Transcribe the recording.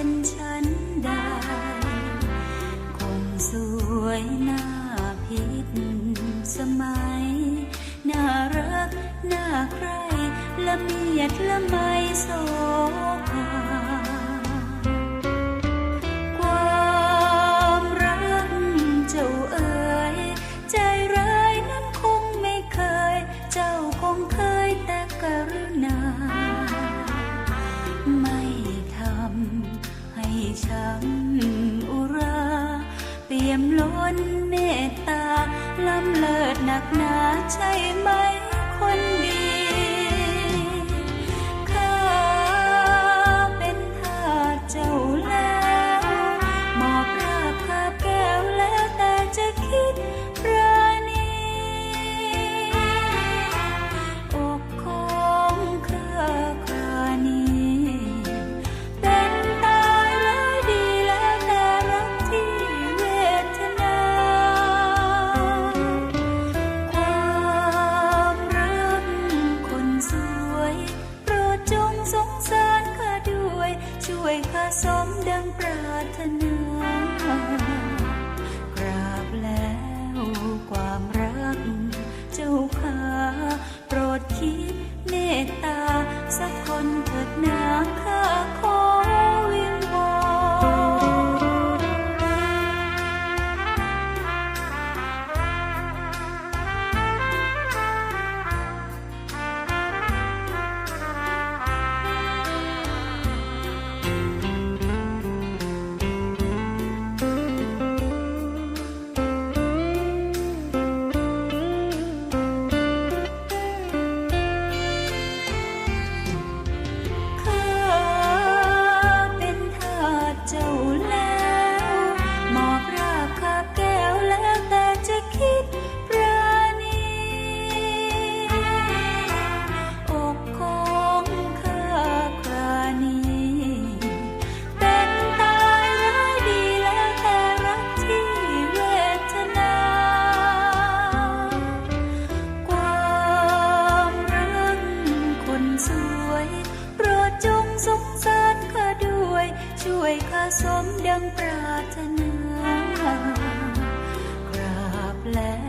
็นฉันได้ คนสวยหน้าผิษสมัย น่ารัก น่าใครละเมียดละไมโสภา ยมล้นเมตตาล้ำเลิศหนักหนาใช่ไหม प्रार्थना ด้วยข้าสมดังปรารถนากราบแล้ว